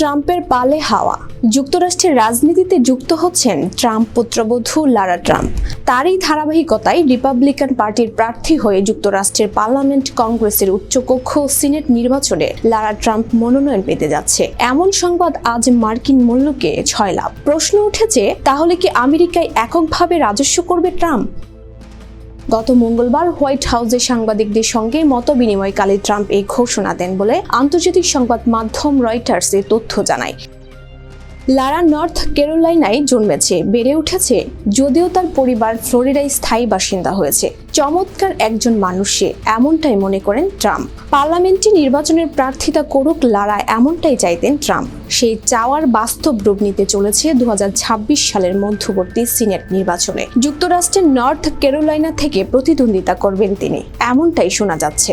ট্রাম্পের পালে হাওয়া। যুক্তরাষ্ট্রের রাজনীতিতে যুক্ত হচ্ছেন ট্রাম্প পুত্রবধূ লারা ট্রাম্প। তারই ধারাবাহিকতায় রিপাবলিকান পার্টির প্রার্থী হয়ে যুক্তরাষ্ট্রের পার্লামেন্ট কংগ্রেসের উচ্চকক্ষ সিনেট নির্বাচনে লারা ট্রাম্প মনোনয়ন পেতে যাচ্ছে। এমন সংবাদ আজ মার্কিন মূল্যকে ছয় লাভ। প্রশ্ন উঠেছে, তাহলে কি আমেরিকায় এককভাবে রাজস্ব করবে ট্রাম্প? গত মঙ্গলবার হোয়াইট হাউসে সাংবাদিকদের সঙ্গে মত বিনিময়কালে ট্রাম্প এই ঘোষণা দেন বলে আন্তর্জাতিক সংবাদ মাধ্যম রয়টার্স তথ্য জানায়। লারা নর্থ ক্যারোলাইনায় জন্মেছে, বেড়ে উঠেছে, যদিও তার পরিবার ফ্লোরিডায় স্থায়ী বাসিন্দা হয়েছে। চমৎকার একজন মানুষ সে এমনটাই মনে করেন ট্রাম্প। পার্লামেন্টে নির্বাচনের প্রার্থিতা করুক লারা এমনটাই চাইতেন ট্রাম্প। সেই চাওয়ার বাস্তব রূপ নিতে চলেছে দু হাজার ছাব্বিশ সালের মধ্যবর্তী সিনেট নির্বাচনে। যুক্তরাষ্ট্রের নর্থ ক্যারোলাইনা থেকে প্রতিদ্বন্দ্বিতা করবেন তিনি, এমনটাই শোনা যাচ্ছে।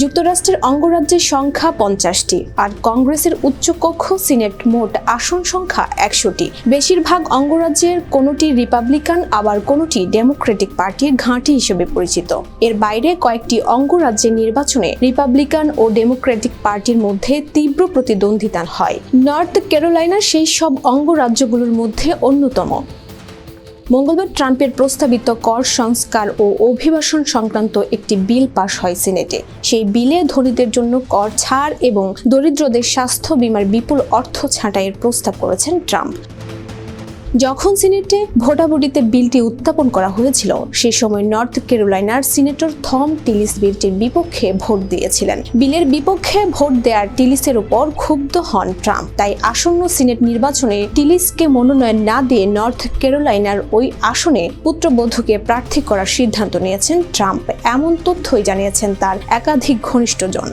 যুক্তরাষ্ট্রের অঙ্গরাজ্যের সংখ্যা পঞ্চাশটি, আর কংগ্রেসের উচ্চকক্ষ সিনেট মোট আসন সংখ্যা একশোটি। বেশিরভাগ অঙ্গরাজ্যের কোনোটি রিপাবলিকান, আবার কোনোটি ডেমোক্রেটিক পার্টির ঘাঁটি হিসেবে পরিচিত। এর বাইরে কয়েকটি অঙ্গরাজ্যের নির্বাচনে রিপাবলিকান ও ডেমোক্রেটিক পার্টির মধ্যে তীব্র প্রতিদ্বন্দ্বিতা হয়। নর্থ ক্যারোলাইনা সেই সব অঙ্গরাজ্যগুলোর মধ্যে অন্যতম। মঙ্গলবার ট্রাম্পের প্রস্তাবিত কর সংস্কার ও অভিবাসন সংক্রান্ত একটি বিল পাশ হয় সিনেটে। সেই বিলে ধনীদের জন্য কর ছাড় এবং দরিদ্রদের স্বাস্থ্য বিমার বিপুল অর্থ ছাঁটাইয়ের প্রস্তাব করেছেন ট্রাম্প। যখন সিনেটে ভোটাভুটিতে বিলটি উত্থাপন করা হয়েছিল, সে সময় নর্থ ক্যারোলাইনার সিনেটর থম টিলিস বিলটির বিপক্ষে ভোট দিয়েছিলেন। বিলের বিপক্ষে ভোট দেওয়ার টিলিসের উপর ক্ষুব্ধ হন ট্রাম্প। তাই আসন্ন সিনেট নির্বাচনে টিলিসকে মনোনয়ন না দিয়ে নর্থ ক্যারোলাইনার ওই আসনে পুত্রবধূকে প্রার্থী করার সিদ্ধান্ত নিয়েছেন ট্রাম্প। এমন তথ্যই জানিয়েছেন তার একাধিক ঘনিষ্ঠজন।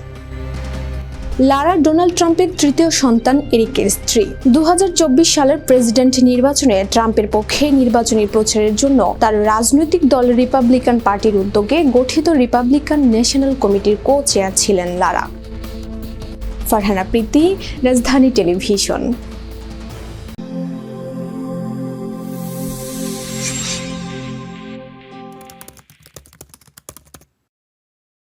লারা ডোনাল্ড ট্রাম্পের তৃতীয় সন্তান এরিকের স্ত্রী। দু হাজার চব্বিশ সালের প্রেসিডেন্ট নির্বাচনে ট্রাম্পের পক্ষে নির্বাচনী প্রচারের জন্য তার রাজনৈতিক দল রিপাবলিকান পার্টির উদ্যোগে গঠিত রিপাবলিকান ন্যাশনাল কমিটির কো চেয়ার ছিলেন লারা। ফারহানা প্রীতি, রাজধানী টেলিভিশন।